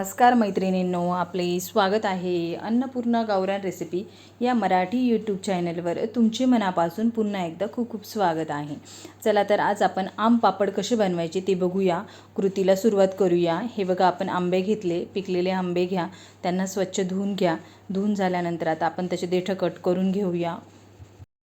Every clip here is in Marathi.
नमस्कार मैत्रिणींनो आपले स्वागत आहे अन्नपूर्णा गावरान रेसिपी या मराठी यूट्यूब चॅनलवर तुमचे मनापासून पुन्हा एकदा खूप खूप स्वागत आहे. चला तर आज आपण आम पापड कसे बनवायचे ते बघूया. कृतीला सुरुवात करूया. हे बघा आपण आंबे घेतले पिकलेले आंबे घ्या त्यांना स्वच्छ धुवून घ्या. धुवून झाल्यानंतर आता आपण त्याचे देठं कट करून घेऊया.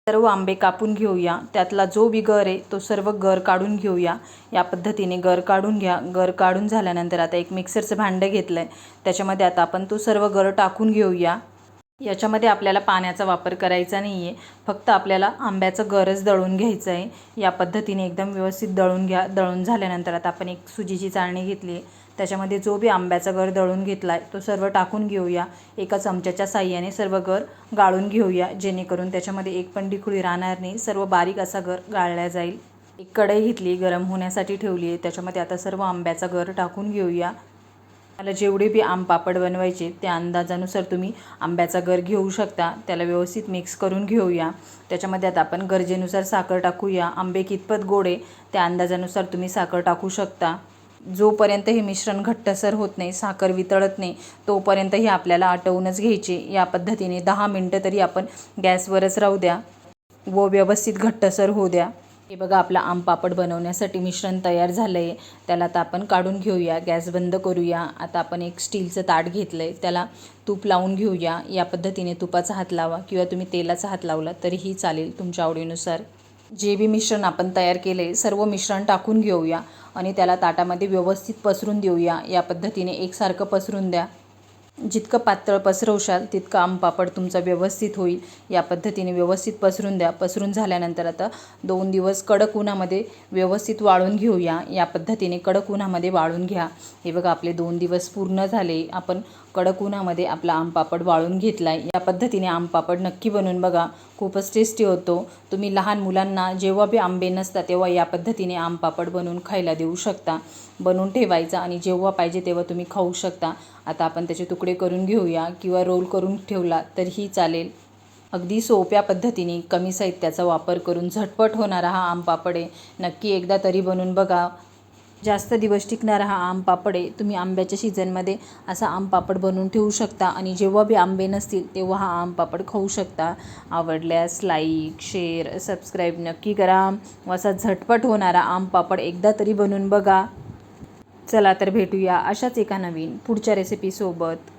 सर्व आंबे कापून घेऊया. त्यातला जो बी गर आहे तो सर्व गर काढून घेऊया. या पद्धतीने गर काढून घ्या. गर काढून झाल्यानंतर आता एक मिक्सरचं भांडं घेतलं आहे त्याच्यामध्ये आता आपण तो सर्व गर टाकून घेऊया. याच्यामध्ये आपल्याला पाण्याचा वापर करायचा नाही आहे फक्त आपल्याला आंब्याचं गरज दळून घ्यायचं आहे या पद्धतीने एकदम व्यवस्थित दळून घ्या दळून झाल्यानंतर आता आपण एक सुजीची चाळणी घेतली आहे. त्याच्यामध्ये जो बी आंब्याचा गर दळून घेतला आहे तो सर्व टाकून घेऊया. एका चमच्याच्या साह्याने सर्व गर गाळून घेऊया. जेणेकरून त्याच्यामध्ये एक पण डिकुळी राहणार नाही. सर्व बारीक असा गर गाळला जाईल. एक कढई घेतली गरम होण्यासाठी ठेवली आहे. त्याच्यामध्ये आता सर्व आंब्याचा गर टाकून घेऊया. मला जेवढे बी आम पापड बनवायचे त्या अंदाजानुसार तुम्ही आंब्याचा गर घेऊ शकता. त्याला व्यवस्थित मिक्स करून घेऊया. त्याच्यामध्ये आता आपण गरजेनुसार साखर टाकूया. आंबे कितपत गोडे त्या अंदाजानुसार तुम्ही साखर टाकू शकता. जोपर्यंत हे मिश्रण घट्टसर होत नाही साखर वितळत नाही तोपर्यंत हे आपल्याला आटवूनच घ्यायचे. या पद्धतीने दहा मिनटं तरी आपण गॅसवरच राहू द्या व व्यवस्थित घट्टसर होऊ द्या. हे बघा आपला आम पापड बनवण्यासाठी मिश्रण तयार झालं आहे त्याला आता आपण काढून घेऊया गॅस बंद करूया. आता आपण एक स्टीलचं ताट घेतलं आहे त्याला तूप लावून घेऊया. या पद्धतीने तुपाचा हात लावा किंवा तुम्ही तेलाचा हात लावला तरीही चालेल तुमच्या आवडीनुसार. जे बी मिश्रण आपण तयार केले सर्व मिश्रण टाकून घेऊया आणि त्याला ताटामध्ये व्यवस्थित पसरून देऊया. या पद्धतीने एकसारखं पसरून द्या. जितकं पातळ पसरवशाल तितकं आमपापड तुमचा व्यवस्थित होईल. या पद्धतीने व्यवस्थित पसरून द्या. पसरून झाल्यानंतर आता दोन दिवस कडक उन्हामध्ये व्यवस्थित वाळून घेऊया. या पद्धतीने कडक उन्हामध्ये वाळून घ्या. हे बघा आपले दोन दिवस पूर्ण झाले. आपण कडक उन्हामध्ये आपला आमपापड वाळून घेतला आहे या पद्धतीने आमपापड नक्की बनवून बघा. खूपच टेस्टी होतो. तुम्ही लहान मुलांना जेव्हा बी आंबे नसतात तेव्हा या पद्धतीने आमपापड बनवून खायला देऊ शकता. बनवून ठेवायचा आणि जेव्हा पाहिजे तेव्हा तुम्ही खाऊ शकता. आता आपण त्याचे तुकडे करून घेऊया किंवा रोल करून ठेवला तरीही चालेल. अगदी सोप्या पद्धतीने कमी साहित्याचा वापर करून झटपट होणारा हा आम पापडे नक्की एकदा तरी बनवून बघा. जास्त दिवस टिकणारा हा आम पापडे तुम्ही आंब्याच्या सीझनमध्ये असा आम पापड बनवून ठेवू शकता आणि जेव्हा बी आंबे नसतील तेव्हा हा आम पापड खाऊ शकता. आवडल्यास लाईक शेअर सबस्क्राईब नक्की करा. व असा झटपट होणारा आम पापड एकदा तरी बनवून बघा. चला तर भेटूया अशाच एका नवीन पुढच्या रेसिपीसोबत